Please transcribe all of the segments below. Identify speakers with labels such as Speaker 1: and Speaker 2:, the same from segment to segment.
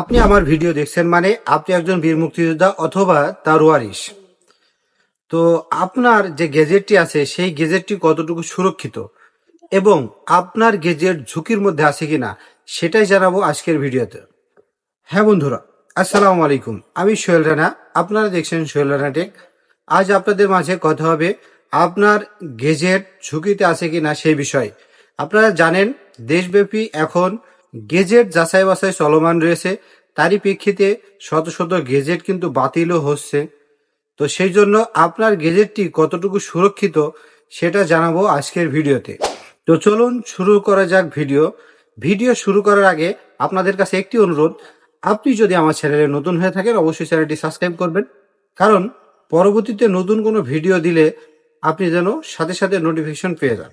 Speaker 1: আপনি আমার ভিডিও দেখছেন মানে আপনি একজন বীর মুক্তিযোদ্ধা অথবা তার ওয়ারিশ। তো আপনার যে গেজেটটি আছে, সেই গেজেটটি কতটুকু সুরক্ষিত? এবং আপনার গেজেট ঝুঁকির মধ্যে আছে কিনা, সেটাই জানাব আজকের ভিডিওতে। হ্যাঁ বন্ধুরা, আসসালামু আলাইকুম। আমি সোহেল রানা, আপনারা দেখছেন সোহেল রানা টেক। আজ আপনাদের মাঝে কথা হবে, আপনার গেজেট ঝুঁকিতে আছে কিনা সেই বিষয়ে। আপনারা জানেন, দেশব্যাপী এখন গেজেট যাচাই বাছাই চলমান রয়েছে। তারই প্রেক্ষিতে শত শত গেজেট কিন্তু বাতিলও হচ্ছে। তো সেই জন্য আপনার গেজেটটি কতটুকু সুরক্ষিত সেটা জানাব আজকের ভিডিওতে। তো চলুন শুরু করা যাক ভিডিও। ভিডিও শুরু করার আগে আপনাদের কাছে একটি অনুরোধ। আপনি যদি আমার চ্যানেলে নতুন হয়ে থাকেন, অবশ্যই চ্যানেলটি সাবস্ক্রাইব করবেন। কারণ পরবর্তীতে নতুন কোনো ভিডিও দিলে আপনি যেন সাথে সাথে নোটিফিকেশন পেয়ে যান।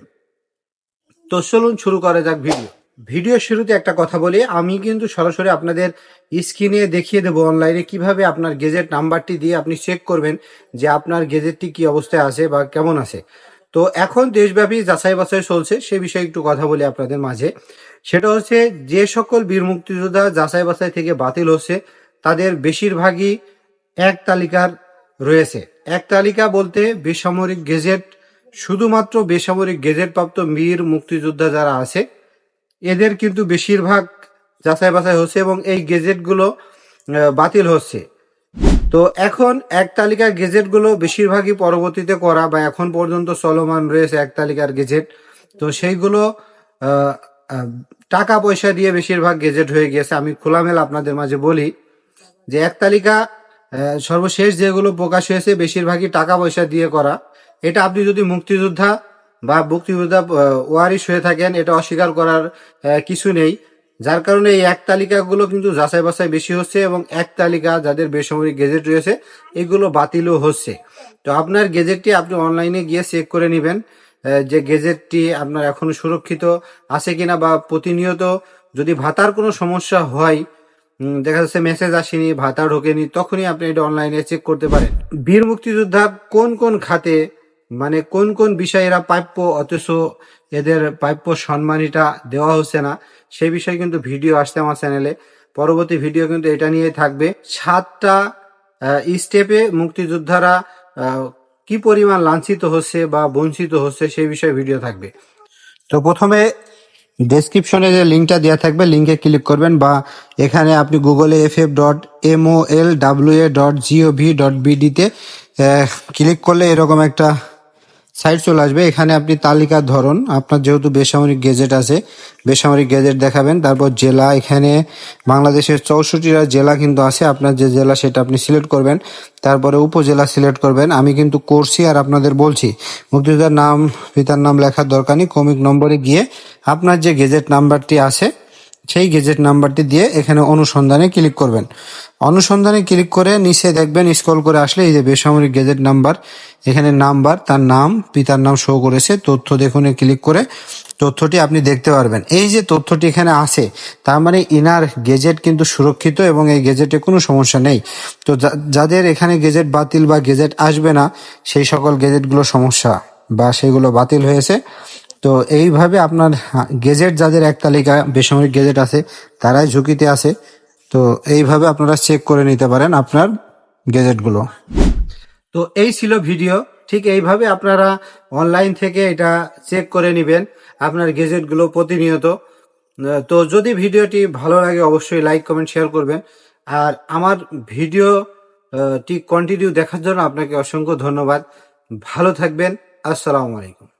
Speaker 1: তো চলুন শুরু করা যাক ভিডিও। ভিডিও শুরুতে একটা কথা বলি। আমি কিন্তু সরাসরি আপনাদের স্ক্রিনে দেখিয়ে দেবো অনলাইনে কীভাবে আপনার গেজেট নাম্বারটি দিয়ে আপনি চেক করবেন যে আপনার গেজেটটি কি অবস্থায় আছে বা কেমন আছে। তো এখন দেশব্যাপী যাচাই বাছাই চলছে, সে বিষয়ে একটু কথা বলি আপনাদের মাঝে। সেটা হচ্ছে, যে সকল বীর মুক্তিযোদ্ধা যাচাই বাছাই থেকে বাতিল হচ্ছে, তাদের বেশিরভাগই এক তালিকার রয়েছে। এক তালিকা বলতে বেসামরিক গেজেট, শুধুমাত্র বেসামরিক গেজেট প্রাপ্ত বীর মুক্তিযোদ্ধা যারা আছে এদের কিন্তু বেশিরভাগ যাচাই বাছাই হচ্ছে এবং এই গেজেটগুলো বাতিল হচ্ছে। তো এখন এক তালিকার গেজেটগুলো বেশিরভাগই পরবর্তীতে করা বা এখন পর্যন্ত চলমান রয়েছে এক তালিকার গেজেট। তো সেইগুলো টাকা পয়সা দিয়ে বেশিরভাগ গেজেট হয়ে গিয়েছে। আমি খোলামেলা আপনাদের মাঝে বলি যে এক তালিকা সর্বশেষ যেগুলো প্রকাশ হয়েছে বেশিরভাগই টাকা পয়সা দিয়ে করা। এটা আপনি যদি মুক্তিযোদ্ধা বা মুক্তিযোদ্ধা ওয়ারিশ হয়ে থাকেন, এটা অস্বীকার করার কিছু নেই। যার কারণে এই এক তালিকাগুলো কিন্তু যাচাই বাছাই বেশি হচ্ছে এবং এক তালিকা যাদের বেসামরিক গেজেট রয়েছে, এগুলো বাতিলও হচ্ছে। তো আপনার গেজেটটি আপনি অনলাইনে গিয়ে চেক করে নেবেন যে গেজেটটি আপনার এখনও সুরক্ষিত আছে কিনা বা প্রতিনিয়ত যদি ভাতার কোনো সমস্যা হয় দেখা যাচ্ছে মেসেজ আসেনি, ভাতা ঢোকেনি, তখনই আপনি এটা অনলাইনে চেক করতে পারেন। বীর মুক্তিযোদ্ধা কোন কোন খাতে মানে কোন কোন বিষয়ে এরা প্রাপ্য, অথচ এদের প্রাপ্য সম্মানীটা দেওয়া হচ্ছে না, সেই বিষয়ে কিন্তু ভিডিও আসছে আমার চ্যানেলে। পরবর্তী ভিডিও কিন্তু এটা নিয়ে থাকবে। সাতটা স্টেপে মুক্তিযোদ্ধারা কি পরিমাণ লাঞ্ছিত হচ্ছে বা বঞ্চিত হচ্ছে সেই বিষয়ে ভিডিও থাকবে। তো প্রথমে ডেসক্রিপশনে যে লিঙ্কটা দেওয়া থাকবে লিঙ্কে ক্লিক করবেন বা এখানে আপনি গুগলে F F dot M O L W A dot GOV dot বিডিতে click করলে এরকম একটা সাইট চলে আসবে। এখানে আপনি তালিকার ধরন, আপনার যেহেতু বেসামরিক গেজেট আছে, বেসামরিক গেজেট দেখাবেন। তারপর জেলা, এখানে বাংলাদেশের চৌষট্টিটা জেলা কিন্তু আছে, আপনার যে জেলা সেটা আপনি সিলেক্ট করবেন। তারপরে উপজেলা সিলেক্ট করবেন। আমি কিন্তু করছি আর আপনাদের বলছি। মুক্তিযোদ্ধার নাম, পিতার নাম লেখার দরকার নেই কমিক নম্বরে গিয়ে আপনার যে গেজেট নাম্বারটি আছে সেই গেজেট নাম্বারটি দিয়ে এখানে অনুসন্ধানে ক্লিক করবেন। অনুসন্ধানে ক্লিক করে নিচে দেখবেন স্ক্রল করে আসলে এই যে বেসামরিক গেজেট নাম্বার, এখানে নাম্বার, তার নাম, পিতার নাম শো করেছে, তথ্য দেখুন ক্লিক করে তথ্যটি আপনি দেখতে পারবেন। এই যে তথ্যটি এখানে আছে, তার মানে ইনার গেজেট কিন্তু সুরক্ষিত এবং এই গেজেটে কোনো সমস্যা নেই। তো যাদের এখানে গেজেট বাতিল বা গেজেট আসবে না, সেই সকল গেজেটগুলো সমস্যা বা সেগুলো বাতিল হয়েছে। তো এইভাবে আপনার গেজেট যাদের এক তালিকা, বেসামরিক গেজেট আছে, তারাই ঝুঁকিতে আছে। তো এইভাবে আপনারা চেক করে নিতে পারেন আপনার গেজেটগুলো তো এই ছিল ভিডিও ঠিক এইভাবে আপনারা অনলাইন থেকে এটা চেক করে নেবেন আপনার গেজেটগুলো প্রতিনিয়ত। তো যদি ভিডিওটি ভালো লাগে, অবশ্যই লাইক কমেন্ট শেয়ার করবেন। আর আমার ভিডিও টি কন্টিনিউ দেখার জন্য আপনাকে অসংখ্য ধন্যবাদ। ভালো থাকবেন। আসসালামু আলাইকুম।